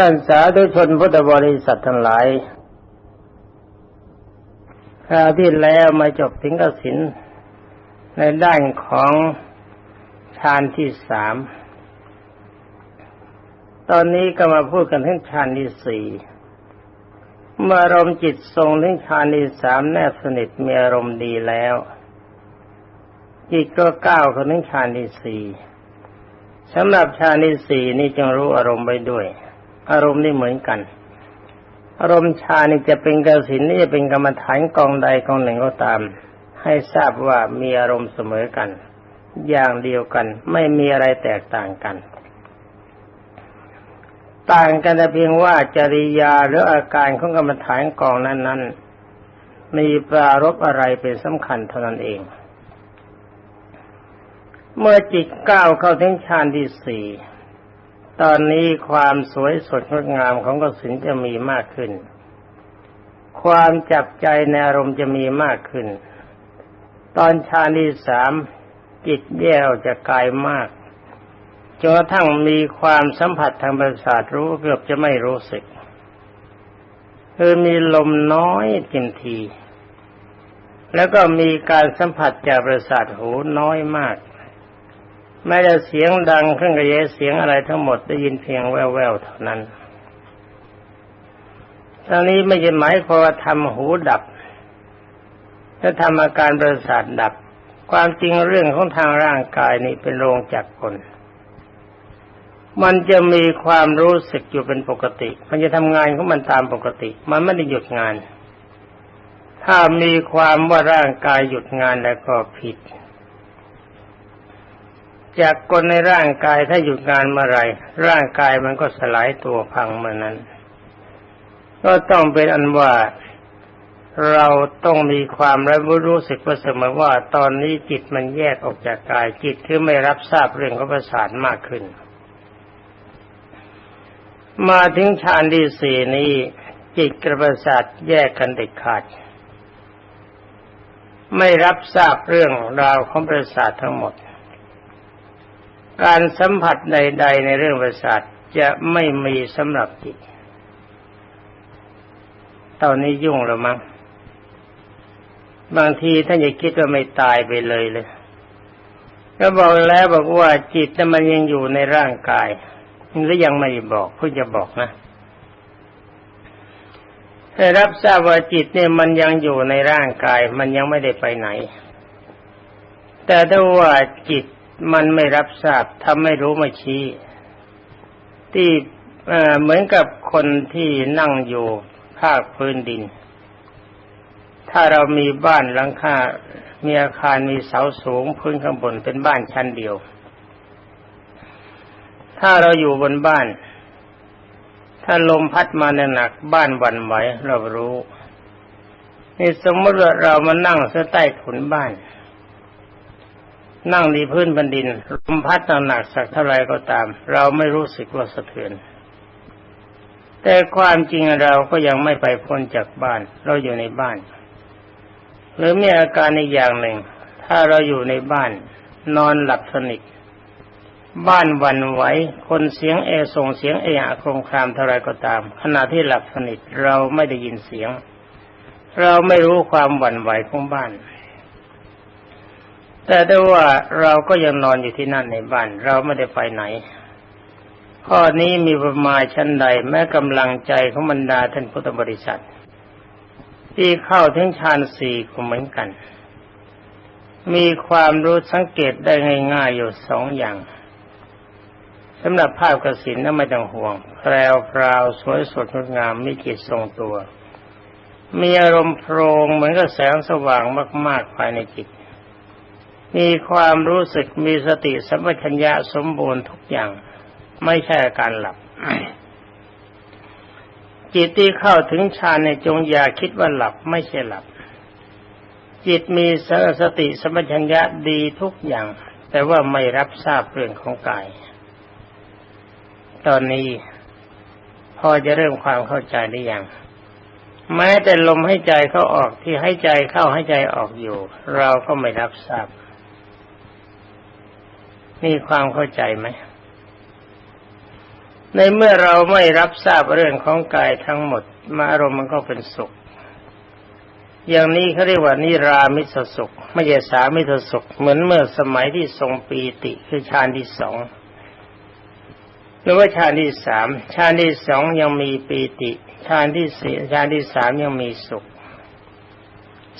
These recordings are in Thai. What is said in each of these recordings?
ท่านสาธุชนพุทธบริษัททั้งหลายคราวที่แล้วมาจบถึงกสินในด้านของฌานที่สาม ตอนนี้ก็มาพูดกันถึงฌานที่สี่ เมื่ออารมณ์จิตทรงถึงฌานที่สามแนบสนิทมีอารมณ์ดีแล้ว จิตก็ก้าวเข้าถึงฌานที่สี่สำหรับฌานที่สี่นี่จงรู้อารมณ์ไปด้วย อารมณ์นี่เหมือนกัน อารมณ์ฌานี่จะเป็นกสินนี่จะเป็นกรรมฐานกองใดกองหนึ่งก็ตาม ให้ทราบว่ามีอารมณ์เสมอกัน อย่างเดียวกัน ไม่มีอะไรแตกต่างกัน ต่างกันแต่เพียงว่าจริยาหรืออาการของกรรมฐานกองนั้น ๆ มีปรารบอะไรเป็นสำคัญเท่านั้นเองเมื่อจิตก้าวเข้าถึงฌานที่สี่ ตอนนี้ความสวยสดงดงามของกสินจะมีมากขึ้น ความจับใจในอารมณ์จะมีมากขึ้น ตอนฌานที่สามจิตแยกจากกายมากจนกระทั่งมีความสัมผัสทางประสาทรู้เกือบจะไม่รู้สึกคือมีลมน้อยเต็มที แล้วก็มีการสัมผัสจากประสาทหูน้อยมาก แม้แต่เสียงดังเครื่องกระเยเสียงอะไรทั้งหมดได้ยินเพียงแว่วๆเท่านั้นทั้งนี้ไม่ใช่หมายความว่าทำหูดับถ้าทำอาการประสาทดับ ความจริงเรื่องของทางร่างกายนี่เป็นโรงจักรกลมันจะมีความรู้สึกอยู่เป็นปกติ มันจะทำงานของมันตามปกติ มันไม่ได้หยุดงาน ถ้ามีความว่าร่างกายหยุดงานแล้วก็ผิด จากกลในร่างกายถ้าหยุดงานเมื่อไรร่างกายมันก็สลายตัวพังเมื่อนั้น ก็ต้องเป็นอันว่าเราต้องมีความรับรู้สึกว่าเสมอว่าตอนนี้จิตมันแยกออกจากกายจิตคือไม่รับทราบเรื่องของประสาทมากขึ้น มาถึงฌานที่สี่นี้จิตกับประสาทแยกกันเด็ดขาด ไม่รับทราบเรื่องราวของประสาททั้งหมด การสัมผัสใด ๆ ในเรื่องประสาทจะไม่มีสำหรับจิต ตอนนี้ยุ่งแล้วมั้ง บางทีท่านจะคิดว่าไม่ตายไปเลยเลย ก็บอกแล้วบอกว่าจิตมันยังอยู่ในร่างกายหรือยังไม่บอกเพื่อจะบอกนะให้รับทราบว่าจิตเนี่ยมันยังอยู่ในร่างกาย มันยังไม่ได้ไปไหน แต่ถ้าว่าจิต มันไม่รับทราบทำไม่รู้ไมาชี้ ที่เหมือนกับคนที่นั่งอยู่ภาคพื้นดิน ถ้าเรามีบ้านหลังคา มีอาคารมีเสาสูงพื้นข้างบนเป็นบ้านชั้นเดียว ถ้าเราอยู่บนบ้าน ถ้าลมพัดมาหนักบ้านวันไหวเรารู้นี่สมมติว่าเรามานั่งใต้ถุนบ้าน นั่งดีพื้นบันดินลมพัดหนักสักเท่าไรก็ตาม เราไม่รู้สึกว่าสะเทือน แต่ความจริงเราก็ยังไม่ไปพ้นจากบ้าน เราอยู่ในบ้าน หรือมีอาการอีกอย่างหนึ่ง ถ้าเราอยู่ในบ้าน นอนหลับสนิทบ้านวันไหว คนเสียงเอส่งเสียงเออะโครงครามเท่าไรก็ตาม ขณะที่หลับสนิทเราไม่ได้ยินเสียง เราไม่รู้ความหวั่นไหวของบ้าน แต่ได้ว่าเราก็ยังนอนอยู่ที่นั่นในบ้าน เราไม่ได้ไปไหน ข้อนี้มีประมาณชั้นใด แม้กำลังใจของบรรดาท่านพุทธบริษัท ที่เข้าถึงฌานสี่ก็เหมือนกัน มีความรู้สังเกตได้ง่ายๆอยู่สองอย่างสำหรับภาพกระสินนั้นไม่ต้องห่วงแพรวพราวสวยสดงดงามมีจิตทรงตัว มีอารมณ์โพรงเหมือนกับแสงสว่างมาก ๆ ภายในจิต มีความรู้สึกมีสติสัมปชัญญะสมบูรณ์ทุกอย่าง ไม่ใช่การหลับ จิตที่เข้าถึงฌานในจงอย่าคิดว่าหลับไม่ใช่หลับ จิตมีสติสัมปชัญญะดีทุกอย่าง แต่ว่าไม่รับทราบเรื่องของกาย ตอนนี้พอจะเริ่มความเข้าใจได้ยังแม้แต่ลมให้ใจเข้าออกที่ให้ใจเข้าให้ใจออกอยู่ เราก็ไม่รับทราบ มีความเข้าใจไหม ในเมื่อเราไม่รับทราบเรื่องของกายทั้งหมด มาอารมณ์มันก็เป็นสุข อย่างนี้เขาเรียกว่านิรามิสสุข ไม่ใช่สามิสสุข เหมือนเมื่อสมัยที่ทรงปีติคือฌานที่สองหรือว่าฌานที่สามฌานที่สองยังมีปีติฌานที่สี่ฌานที่สามยังมีสุข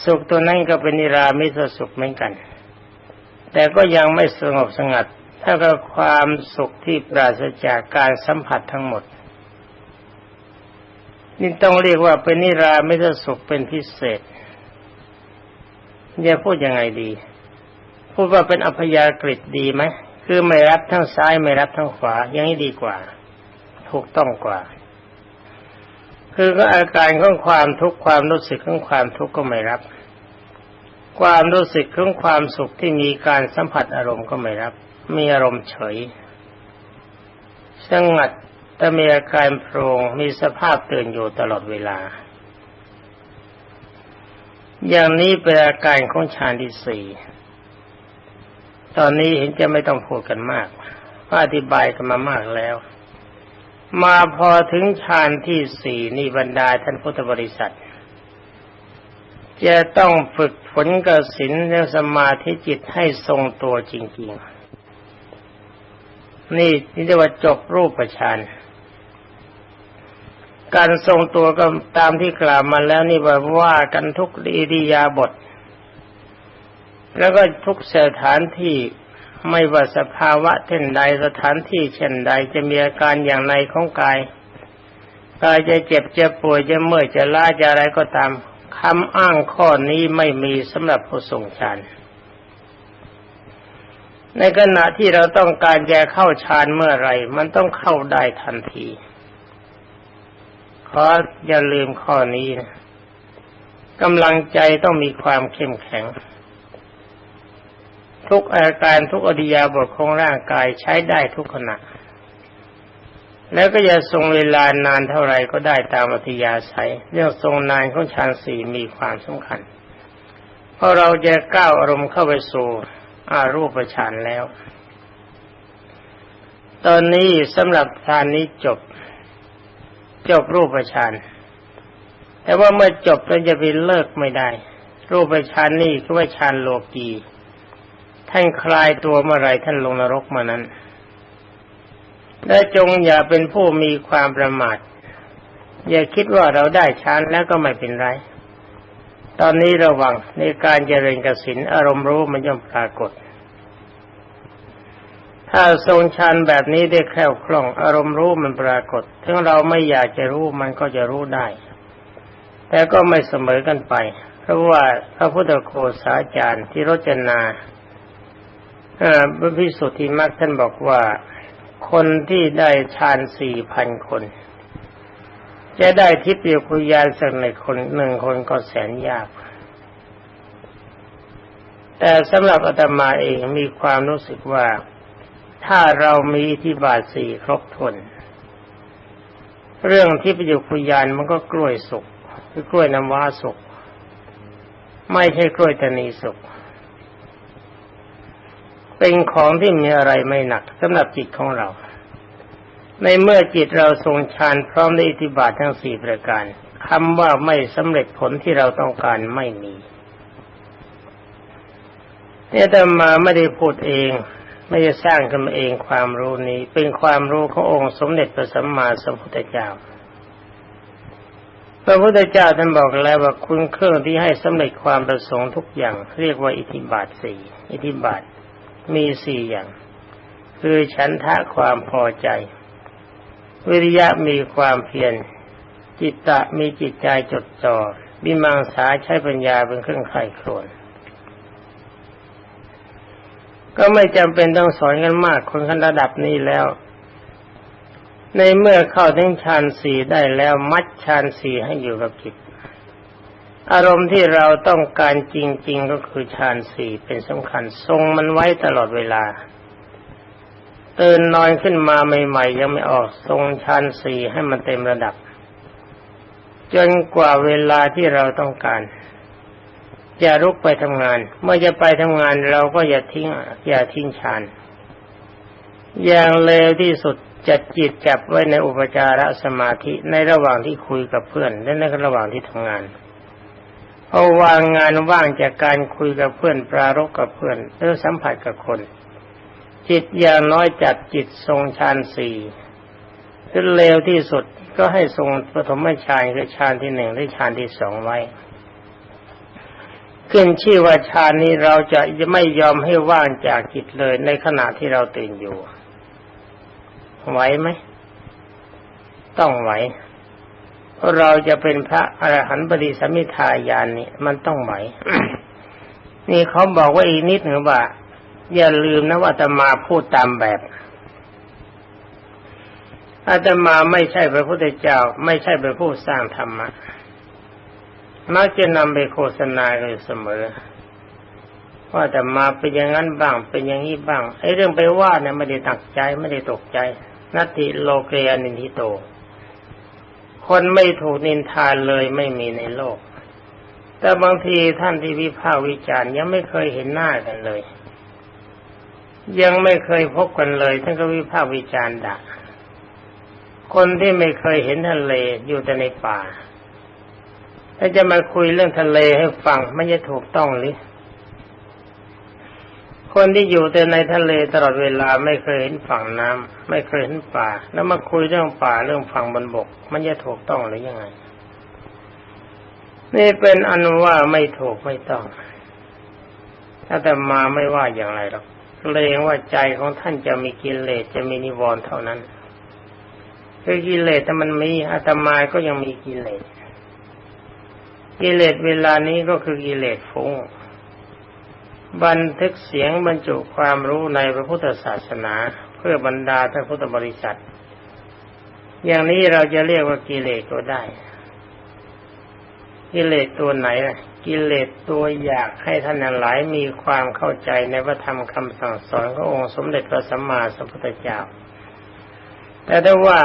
สุขตัวนั้นก็เป็นนิรามิสสุขเหมือนกัน แต่ก็ยังไม่สงบสงัดเท่ากับความสุขที่ปราศจากการสัมผัสทั้งหมด นี่ต้องเรียกว่าเป็นนิราไมิสสุขเป็นพิเศษจะพูดยังไงดี พูดว่าเป็นอัพยากฤิดีไหมคือไม่รับทั้งซ้ายไม่รับทั้งขวาอย่างนี้ดีกว่า ถูกต้องกว่า คือก็อาการของความทุกข์ความรู้สึกของความทุกข์ก็ไม่รับ ความรู้สึกของความสุขที่มีการสัมผัสอารมณ์ก็ไม่รับ มีอารมณ์เฉย สงัดแต่มีอาการโปร่งมีสภาพตื่นอยู่ตลอดเวลา อย่างนี้เป็นอาการของฌานที่สี่ตอนนี้เห็นจะไม่ต้องพูดกันมากเพราอธิบายกันมามากแล้ว มาพอถึงฌานที่สี่นี่บรรดาท่านพุทธบริษัท จะต้องฝึกฝนกสินเรื่องสมาธิจิตให้ทรงตัวจริง ๆ นี่นี่เรียกว่าจบรูปฌานการทรงตัวก็ตามที่กล่าวมาแล้วนี่ว่าว่ากันทุกอิริยาบถแล้วก็ทุกสถานที่ไม่ว่าสภาวะเช่นใดสถานที่เช่นใดจะมีอาการอย่างไรของกายกายจะเจ็บจะป่วยจะเมื่อยจะล้าจะอะไรก็ตาม คำอ้างข้อนี้ไม่มีสำหรับผู้ทรงฌานในขณะที่เราต้องการจะเข้าฌานเมื่อไรมันต้องเข้าได้ทันทีขออย่าลืมข้อนี้นะกำลังใจต้องมีความเข้มแข็ง ทุกอาการทุกอดิยาบทของร่างกายใช้ได้ทุกขณะ แล้วก็จะทรงเวลานานเท่าไรก็ได้ตามอัธยาศัย เรื่องทรงนานของฌานสี่มีความสำคัญ เพราะเราจะก้าวอารมณ์เข้าไปสู่อารูปฌานแล้ว ตอนนี้สำหรับฌานนี้จบ จบรูปฌานแต่ว่าเมื่อจบแล้วจะไปเลิกไม่ได้ รูปฌานนี่คือว่าฌานโลกีท่านคลายตัวเมื่อไรท่านลงนรกมานั้น และจงอย่าเป็นผู้มีความประมาท อย่าคิดว่าเราได้ฌานแล้วก็ไม่เป็นไร ตอนนี้ระวังในการเจริญกสินอารมณ์รู้มันย่อมปรากฏ ถ้าทรงชันแบบนี้ได้แคล่วคล่อง อารมณ์รู้มันปรากฏถึงเราไม่อยากจะรู้มันก็จะรู้ได้ แต่ก็ไม่เสมอกันไป เพราะว่าพระพุทธโคสาจารย์ที่รจนาพระพิสุทธิมักท่านบอกว่า คนที่ได้ฌานสี่พันคน จะได้ทิพย์คุยานสักในคนหนึ่งคนก็แสนยาก แต่สำหรับอาตมาเองมีความรู้สึกว่าถ้าเรามีที่บาทสี่ครบถ้วนเรื่องที่ประโยคพยานมันก็กล้วยสุกคือกล้วยน้ำว้าสุก ไม่ใช่กล้วยตานีสุก เป็นของที่มีอะไรไม่หนักสำหรับจิตของเรา ในเมื่อจิตเราทรงฌานพร้อมในอิทธิบาททั้งสี่ประการคำว่าไม่สำเร็จผลที่เราต้องการไม่มีเนี่ยแต่มาไม่ได้พูดเอง ไม่ได้สร้างขึ้นมาเองความรู้นี้เป็นความรู้ขององค์สมเด็จพระสัมมาสัมพุทธเจ้าพระพุทธเจ้าท่านบอกแล้วว่าคุณเครื่องที่ให้สำเร็จความประสงค์ทุกอย่าง เรียกว่าอิทธิบาทสี่อิทธิบาท มีสี่อย่าง คือฉันทะความพอใจ วิริยะมีความเพียรจิตตะมีจิตใจจดจ่อบิมังสาใช้ปัญญาเป็นเครื่องไขครวนก็ไม่จำเป็นต้องสอนกันมากคนขั้นระดับนี้แล้ว ในเมื่อเข้าถึงฌานสี่ได้แล้วมัดฌานสี่ให้อยู่กับจิต อารมณ์ที่เราต้องการจริง ๆ ก็คือฌานสี่เป็นสำคัญ ทรงมันไว้ตลอดเวลาตื่นนอนขึ้นมาใหม่ ๆ ยังไม่ออกทรงฌานสี่ให้มันเต็มระดับ จนกว่าเวลาที่เราต้องการอย่าลุกไปทำงาน เมื่อจะไปทำงานเราก็อย่าทิ้ง อย่าทิ้งฌานอย่างเลวที่สุดจัดจิตจับไว้ในอุปจารสมาธิในระหว่างที่คุยกับเพื่อน และในระหว่างที่ทำงาน พอาวางงานว่างจากการคุยกับเพื่อนปรารบกับเพื่อนหรือสัมผัสกับคน จิตอย่างน้อยจัดจิตทรงฌานสี่คือเลวที่สุดก็ให้ทรงปฐมฌานคือฌานที่หนึ่งหรือฌานที่สองไว้ขึ้นชื่อว่าฌานนี้เราจะไม่ยอมให้ว่างจากจิตเลยในขณะที่เราตื่นอยู่ ไหวไหม ต้องไหว เราจะเป็นพระอรหันต์ปฏิสมิทายานนี่มันต้องไหวนี่เขาบอกว่าอีกนิดหนึ่งว่า อย่าลืมนะว่าอาตมาพูดตามแบบอาตมาไม่ใช่พระพุทธเจ้า ไม่ใช่เป็นผู้สร้างธรรมะมักจะนำไปโฆษณาเลยเสมอ ว่าแต่มาเป็นอย่างนั้นบ้าง เป็นอย่างนี้บ้างไอ้เรื่องไปว่าเนี่ยไม่ได้ตักใจไม่ได้ตกใจนัตติโลเกอนินทิโต คนไม่ถูกนินทานเลยไม่มีในโลก แต่บางทีท่านที่วิพากษ์วิจารณ์ยังไม่เคยเห็นหน้ากันเลย ยังไม่เคยพบกันเลย ท่านก็วิพากษ์วิจารณ์ด่าคนที่ไม่เคยเห็นทะเลอยู่แต่ในป่าถ้าจะมาคุยเรื่องทะเลให้ฟังมันจะถูกต้องหรือ คนที่อยู่แต่ในทะเลตลอดเวลาไม่เคยเห็นฝั่งน้ำไม่เคยเห็นป่า แล้วมาคุยเรื่องป่าเรื่องฝั่งบนบก มันจะถูกต้องหรือยังไง นี่เป็นอันว่าไม่ถูกไม่ต้องถ้าแต่มาไม่ว่าอย่างไรหรอกเลยว่าใจของท่านจะมีกิเลสจะมีนิวรณ์เท่านั้นคือกิเลสแต่มันมีอาตมาก็ยังมีกิเลสกิเลสเวลานี้ก็คือกิเลสฟุ้ง บันทึกเสียงบรรจุความรู้ในพระพุทธศาสนาเพื่อบรรดาท่านพุทธบริษัท อย่างนี้เราจะเรียกว่ากิเลสก็ได้ กิเลสตัวไหนล่ะ กิเลสตัวอยากให้ท่านหลายมีความเข้าใจในพระธรรมคำสั่งสอนขององค์สมเด็จพระสัมมาสัมพุทธเจ้า แต่ถ้าว่า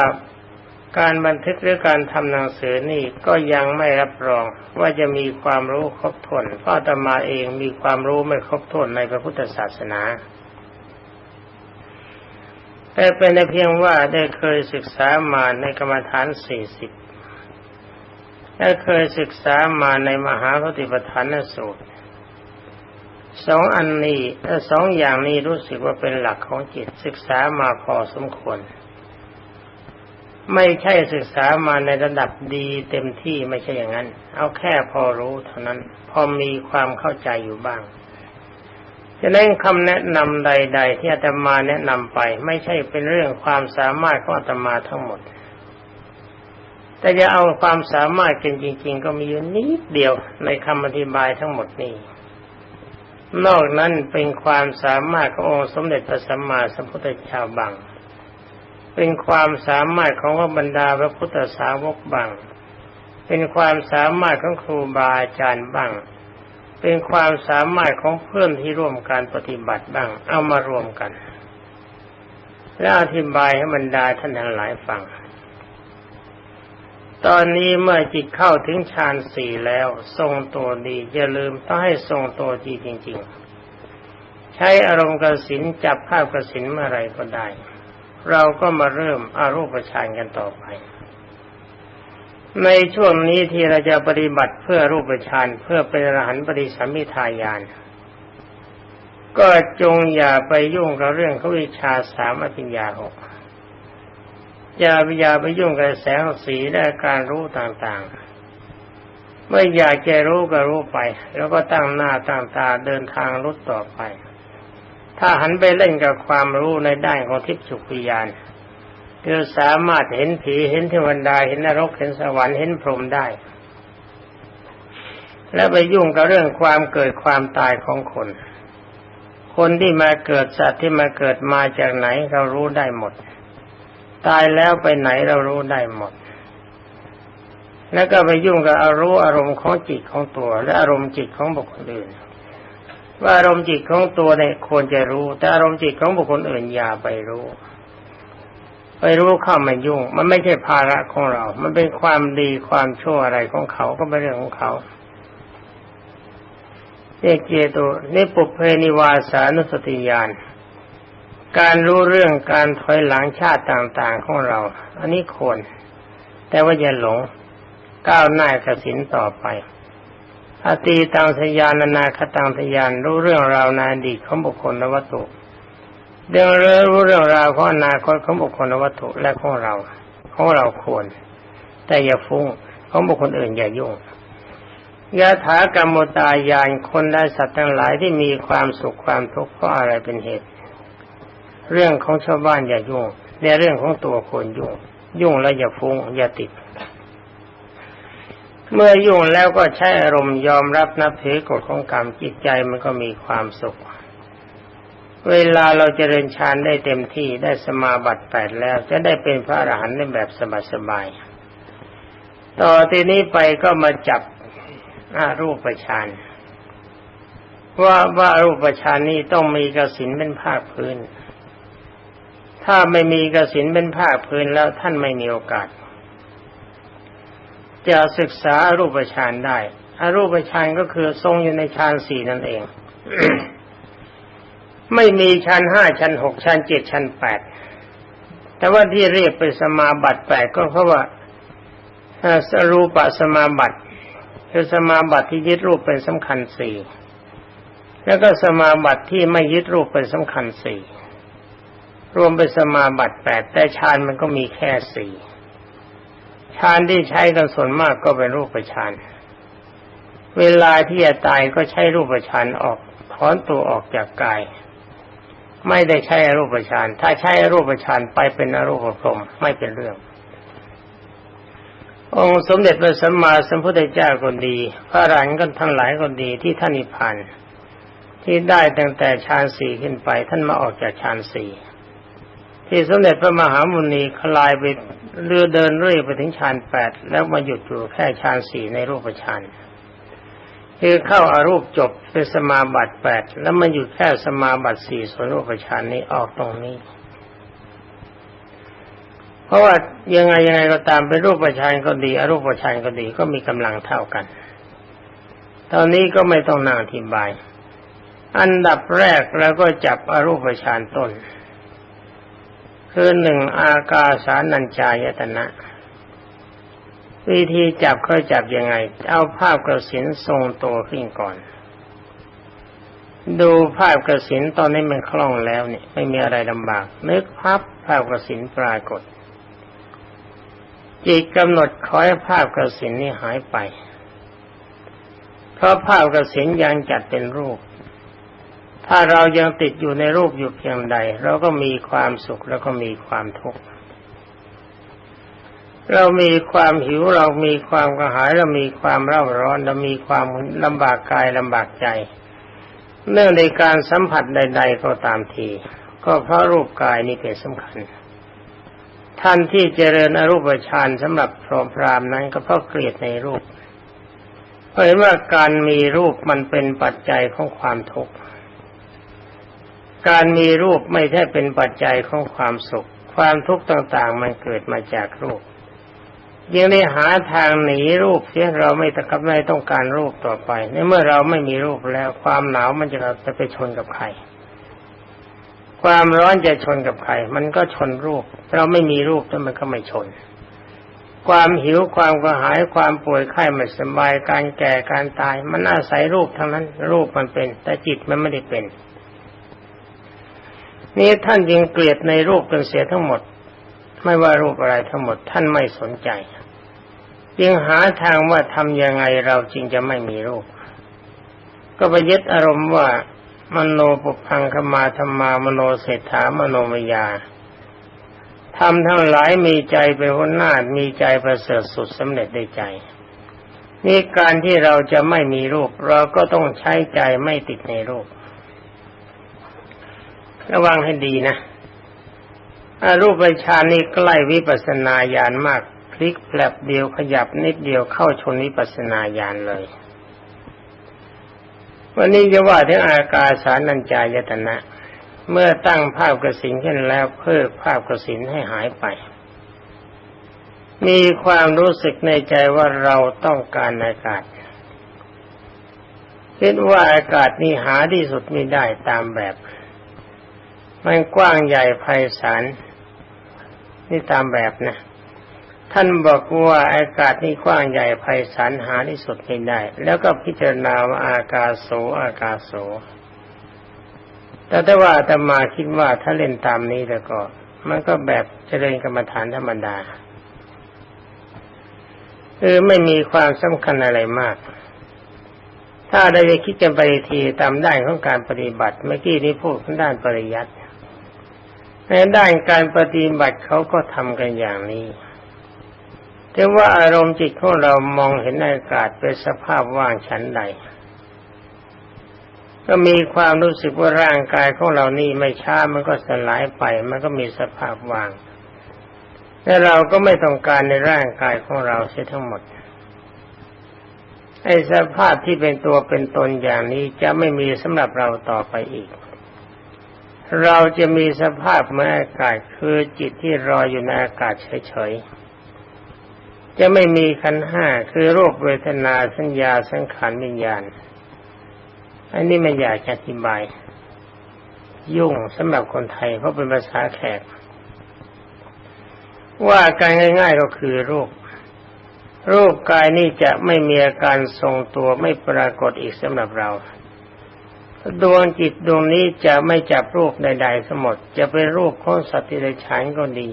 การบันทึกหรือการทำหนังสือนี่ก็ยังไม่รับรองว่าจะมีความรู้ครบถ้วนเพราะตมาเองมีความรู้ไม่ครบถ้วนในพระพุทธศาสนา แต่เป็นเพียงว่าได้เคยศึกษามาในกรรมฐานสี่สิบได้เคยศึกษามาในมหาปฏิปทานสูตรสองอันนี้สองอย่างนี้รู้สึกว่าเป็นหลักของจิตศึกษามาพอสมควร ไม่ใช่ศึกษามาในระดับดีเต็มที่ไม่ใช่อย่างนั้น เอาแค่พอรู้เท่านั้น พอมีความเข้าใจอยู่บ้างจะนั้นคำแนะนำใด ๆ ที่อาตมาแนะนำไป ไม่ใช่เป็นเรื่องความสามารถของอาตมาทั้งหมด แต่จะเอาความสามารถกันจริง ๆ ก็มีอยู่นิดเดียวในคำอธิบายทั้งหมดนี้นอกนั้นเป็นความสามารถขององค์สมเด็จพระสัมมาสัมพุทธเจ้าบาง เป็นความสามารถของบรรดาพระพุทธสาวกบ้าง เป็นความสามารถของครูบาอาจารย์บ้าง เป็นความสามารถของเพื่อนที่ร่วมการปฏิบัติบ้าง เอามารวมกัน และอธิบายให้บรรดาท่านทั้งหลายฟัง ตอนนี้เมื่อจิตเข้าถึงฌานสี่แล้ว ทรงตัวดีอย่าลืมต้องให้ทรงตัวดีจริง ๆ ใช้อารมณ์กสินจับภาพกสินเมื่อไรก็ได้ เราก็มาเริ่มอารูปฌานกันต่อไป ในช่วงนี้ที่เราจะปฏิบัติเพื่อรูปฌานเพื่อเป็นอรหันต์ปฏิสัมมิทายาน ก็จงอย่าไปยุ่งกับเรื่องขวิชาสามอภิญญาหกอย่าอย่าไปยุ่งกับแสงสีและการรู้ต่างๆเมื่ออยากจะรู้ก็รู้ไป แล้วก็ตั้งหน้าตั้งตาเดินทางรุดต่อไป ถ้าหันไปเล่นกับความรู้ในด้านของทิพย์สุขวิญญาณคือสามารถเห็นผีเห็นเทวดาเห็นนรกเห็นสวรรค์เห็นพรหมได้ และไปยุ่งกับเรื่องความเกิดความตายของคน คนที่มาเกิดสัตว์ที่มาเกิดมาจากไหนเรารู้ได้หมด ตายแล้วไปไหนเรารู้ได้หมด แล้วก็ไปยุ่งกับอารมณ์อารมณ์ของจิตของตัว และอารมณ์จิตของบุคคลอื่น ว่าอารมณ์จิตของตัวเนี่ยควรจะรู้ แต่อารมณ์จิตของบุคคลอื่นอย่าไปรู้ ไปรู้เข้ามายุ่ง มันไม่ใช่ภาระของเรา มันเป็นความดีความชั่วอะไรของเขาก็เป็นเรื่องของเขาเอกเจโตนี่ปุเพนิวาสานุสติญาณการรู้เรื่องการถอยหลังชาติต่างๆของเรา อันนี้ควรแต่ว่าอย่าหลงก้าวหน้ากสินต่อไป อตีตังสยานนาคตังสยานรู้เรื่องราวนาดีของบุคคลและวัตถุเรื่องรู้เรื่องราวของอนาคตของบุคคลและวัตถุและของเราของเราควร แต่อย่าฟุ้งของบุคคลอื่นอย่ายุ่งยะถากรรมตายานคนได้สัตว์ทั้งหลายที่มีความสุขความทุกข์เพราะอะไรเป็นเหตุ เรื่องของชาวบ้านอย่ายุ่งในเรื่องของตัวคนยุ่ง ยุ่งแล้วอย่าฟุ้งอย่าติด เมื่อยุ่งแล้วก็ใช้อารมณ์ยอมรับนับถือกฎของกรรมจิตใจมันก็มีความสุข เวลาเราจเจริญฌานได้เต็มที่ได้สมาบัติแปดแล้ว จะได้เป็นพระอรหันต์ในแบบสบายๆต่อทีนี้ไปก็มาจับอารูปฌานว่าว่ารูปฌานนี้ต้องมีกสินเป็นภาคพื้น ถ้าไม่มีกสินเป็นภาคพื้นแล้วท่านไม่มีโอกาส จะศึกษาอรูปฌานได้อารูปฌานก็คือทรงอยู่ในฌานสี่นั่นเอง ไม่มีชั้นห้าชั้นหกชั้นเจ็ดชั้นแปดแต่ว่าที่เรียกเป็นสมาบัติแปดก็เพราะว่าสรูปสมาบัติคือสมาบัติที่ยึดรูปเป็นสำคัญสี่แล้วก็สมาบัติที่ไม่ยึดรูปเป็นสำคัญสี่รวมเป็นสมาบัติแปดแต่ฌานมันก็มีแค่สี่ ฌานที่ใช้กันส่วนมากก็เป็นรูปฌานเวลาที่จะตายก็ใช้รูปฌานออกถอนตัวออกจากกาย ไม่ได้ใช้รูปฌานถ้าใช้รูปฌานไปเป็นอรูปพรมไม่เป็นเรื่อง องค์สมเด็จพระสัมมาสัมพุทธเจ้าคนดี พระรันต์ก็ทั้งหลายคนดีที่ท่านนิพพานที่ได้ตั้งแต่ฌานสี่ขึ้นไปท่านมาออกจากฌานสี่ ที่สมเด็จพระมหามุนีคลายไปเรือเดินเรื่อยไปถึงฌานแปดแล้วมาหยุดอยู่แค่ฌานสี่ในรูปฌานคือเข้าอารูปจบเป็นสมาบัติแปดแล้วมันหยุดแค่สมาบัติสี่ส่วนรูปฌานนี้ออกตรงนี้ เพราะว่ายังไงยังไงก็ตามเป็นรูปประชานก็ดีอรูปประชานก็ดีก็มีกำลังเท่ากัน ตอนนี้ก็ไม่ต้องนั่งอธิบาย อันดับแรกเราก็จับอรูปฌานต้น คือหนึ่งอากาสานัญจายตนะ วิธีจับเขาจับยังไง เอาภาพกระสินทรงตัวขึ้นก่อน ดูภาพกระสินตอนนี้มันคล่องแล้วเนี่ย ไม่มีอะไรลำบาก นึกภาพภาพกระสินปรากฏ จิตกำหนดขอให้ภาพกระสินนี้หายไป เพราะภาพกระสินยังจัดเป็นรูป ถ้าเรายังติดอยู่ในรูปอยู่เพียงใด เราก็มีความสุขแล้วก็มีความทุกข์เรามีความหิวเรามีความกระหายเรามีความเร่าร้อนเรามีความลำบากกายลำบากใจ เนื่องในการสัมผัสใด ๆ ก็ตามที ก็เพราะรูปกายนี้เป็นสำคัญ ท่านที่เจริญอรูปฌานสำหรับพรหมพรามนั้นก็เพราะเกลียดในรูปเพราะเห็นว่าการมีรูปมันเป็นปัจจัยของความทุกข์ การมีรูปไม่ใช่เป็นปัจจัยของความสุข ความทุกข์ต่างๆ มันเกิดมาจากรูปยังได้หาทางหนีรูปเสียเราไม่ตะกับไม่ต้องการรูปต่อไป ในเมื่อเราไม่มีรูปแล้ว ความหนาวมันจะจะไปชนกับใคร ความร้อนจะชนกับใคร มันก็ชนรูป เราไม่มีรูปแล้วมันก็ไม่ชน ความหิวความกระหายความป่วยไข้ไม่สบายการแก่การตาย มันอาศัยรูปทั้งนั้น รูปมันเป็น แต่จิตมันไม่ได้เป็น นี่ท่านยิงเกลียดในรูปกันเสียทั้งหมด ไม่ว่ารูปอะไรทั้งหมด ท่านไม่สนใจยิงหาทางว่าทำยังไงเราจริงจะไม่มีรูป ก็ไปยึดอารมณ์ว่ามโนปุพังคมาธรรมามโนเศรษฐามโนมยาทำทั้งหลายมีใจเป็นหัวหน้ามีใจประเสริฐสุดสำเร็จได้ใจนี่การที่เราจะไม่มีรูป เราก็ต้องใช้ใจไม่ติดในรูป ระวังให้ดีนะรูปฌานนี้ใกล้วิปัสสนาญาณมากคลิกแผลบเดียวขยับนิดเดียวเข้าชนวิปัสสนาญาณเลย วันนี้จะว่าถึงอากาสานัญจายตนะ เมื่อตั้งภาพกระสินขึ้นแล้วเพิกภาพกระสินให้หายไป มีความรู้สึกในใจว่าเราต้องการอากาศคิดว่าอากาศนี้หาที่สุดไม่ได้ตามแบบ มันกว้างใหญ่ไพศาลนี่ตามแบบนะ ท่านบอกว่าอากาศนี่กว้างใหญ่ไพศาลหาที่สุดไม่ได้ แล้วก็พิจารณาว่าอากาศโสอากาศโส แต่ถ้าว่าอาตมาคิดว่าถ้าเล่นตามนี้แล้วก็ มันก็แบบเจริญกรรมฐานธรรมดาเออไม่มีความสำคัญอะไรมาก ถ้าได้คิดกันไปทีตามด้านของการปฏิบัติ เมื่อกี้นี้พูดด้านปริยัติ ในด้านการปฏิบัติเขาก็ทำกันอย่างนี้แต่ว่าอารมณ์จิตของเรามองเห็นอากาศเป็นสภาพว่างชั้นใด ก็มีความรู้สึกว่าร่างกายของเรานี่ไม่ช้ามันก็สลายไปมันก็มีสภาพว่างและเราก็ไม่ต้องการในร่างกายของเราเสียทั้งหมดไอ้สภาพที่เป็นตัวเป็นตนอย่างนี้จะไม่มีสำหรับเราต่อไปอีก เราจะมีสภาพเหมือนอากาศคือจิตที่รออยู่ในอากาศเฉยๆ จะไม่มีขันห้าคือโรคเวทนาสัญญาสังขารวิญญาณ อันนี้ไม่อยากจะอธิบาย ยุ่งสำหรับคนไทยเพราะเป็นภาษาแขก ว่าการง่าย ๆก็คือรูป รูปกายนี่จะไม่มีอาการทรงตัวไม่ปรากฏอีกสำหรับเรา ดวงจิตดวงนี้จะไม่จับรูปใดๆสมดจะเป็นรูปของสัตว์ที่ไรฉานก็ดี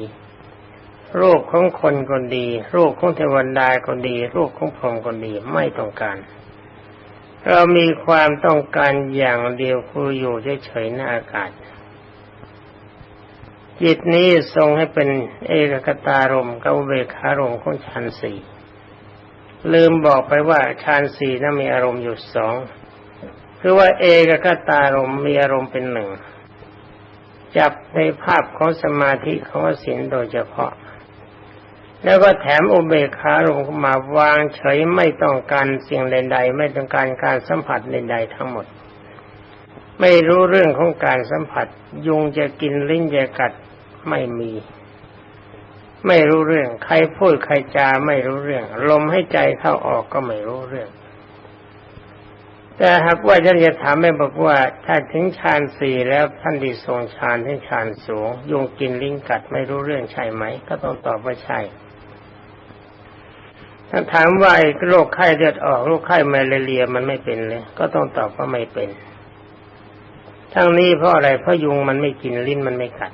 รูปของคนก็ดี รูปของเทวดาก็ดี รูปของพรหมก็ดีไม่ต้องการ เรามีความต้องการอย่างเดียวคืออยู่เฉยๆในอากาศ จิตนี้ทรงให้เป็นเอกคตารมกับเบคารมของฌานสี่ลืมบอกไปว่าฌานสี่นั้นมีอารมณ์อยู่สอง คือว่าเอกคตารมมีอารมณ์เป็นหนึ่ง จับในภาพของสมาธิของศีลโดยเฉพาะ แล้วก็แถมอุเบกขารมมาวางเฉยไม่ต้องการสิ่งใดๆ ไม่ต้องการการสัมผัสใดๆทั้งหมด ไม่รู้เรื่องของการสัมผัส ยุงจะกินลิ้นจะกัดไม่มี ไม่รู้เรื่อง ใครพูดใครจาไม่รู้เรื่อง ลมให้ใจเข้าออกก็ไม่รู้เรื่อง แต่หากว่าท่านจะถามไม่บอกว่า ถ้าถึงฌานสี่แล้วท่านดีทรงฌานถึงฌานสูงยุงกินลิ้นกัดไม่รู้เรื่องใช่ไหม ก็ต้องตอบว่าใช่ถ้าถามว่าโรคไข้เลือดออกโรคไข้มาเรียมันไม่เป็นเลย ก็ต้องตอบว่าไม่เป็น ทั้งนี้เพราะอะไรเพราะยุงมันไม่กินลิ้นมันไม่กัด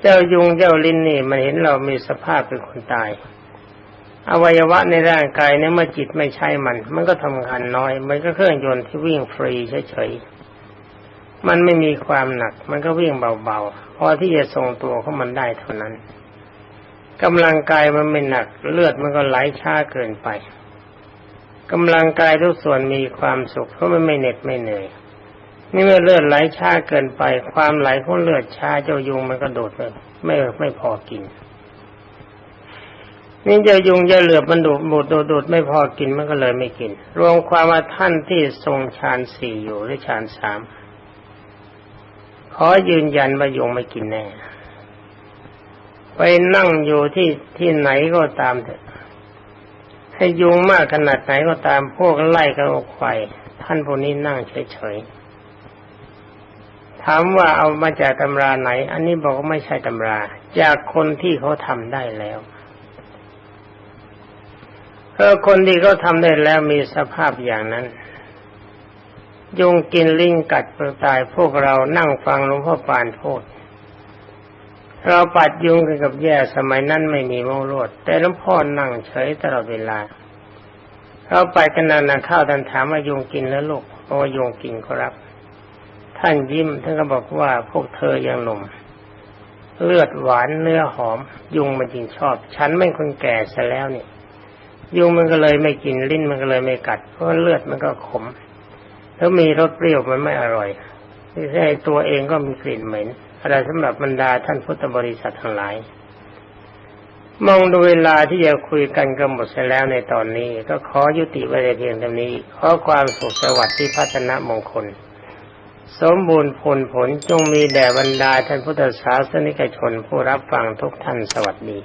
เจ้ายุงเจ้าลิ้นนี่มันเห็นเรามีสภาพเป็นคนตาย อวัยวะในร่างกายเนี่ยเมื่อจิตไม่ใช่มัน มันก็ทำงานน้อยมันก็เครื่องยนต์ที่วิ่งฟรีเฉยๆมันไม่มีความหนัก มันก็วิ่งเบาๆพอที่จะทรงตัวของมันได้เท่านั้นกำลังกายมันไม่หนัก เลือดมันก็ไหลช้าเกินไปกำลังกายทุกส่วนมีความสุขเพราะมันไม่เหน็ดไม่เหนื่อยนี่เมื่อเลือดไหลช้าเกินไป ความไหลของเลือดช้าเจ้ายุงมันก็โดดไปไม่ไม่พอกิน นี่เจ้ายุงเจ้าเหลือบมันดูดดูดดูดไม่พอกินมันก็เลยไม่กิน รวมความว่าท่านที่ทรงฌานสี่อยู่หรือฌานสามขอยืนยันว่ายุงไม่กินแน่ ไปนั่งอยู่ที่ที่ไหนก็ตามเถอะให้ยุงมากขนาดไหนก็ตามพวกไล่กันออกไปท่านพวกนี้นั่งเฉยๆถามว่าเอามาจากตำราไหน อันนี้บอกว่าไม่ใช่ตำรา จากคนที่เขาทำได้แล้ว เพราะคนที่เขาทำได้แล้วมีสภาพอย่างนั้นยุงกินลิงกัดเปลือตายพวกเรานั่งฟังหลวงพ่อปานพูดเราปัดยุงกันกับแย่สมัยนั้นไม่มีโมโลดแต่หลวงพ่อนั่งเฉยตลอดเวลาเราไปกันนานๆข้าวท่านถามว่ายุงกินแล้วลูกเพราะว่ายุงกินครับ ท่านยิ้มท่านก็บอกว่าพวกเธอยังหนุ่มเลือดหวานเนื้อหอม ยุงมันจริงชอบ ฉันไม่คนแก่ซะแล้วเนี่ย ยุงมันก็เลยไม่กินลิ้นมันก็เลยไม่กัด เพราะเลือดมันก็ขม แล้วมีรสเปรี้ยวมันไม่อร่อยที่ใช่ตัวเองก็มีกลิ่นเหม็นอะไรสำหรับบรรดาท่านพุทธบริษัททั้งหลาย มองดูเวลาที่จะคุยกันก็หมดเสียแล้วในตอนนี้ ก็ขอยุติไว้เพียงเท่านี้ขอความสุขสวัสดิ์ที่พัฒนามงคล สมบูรณ์ผลผลจงมีแด่บรรดาท่านพุทธศาสนิกชนผู้รับฟังทุกท่านสวัสดี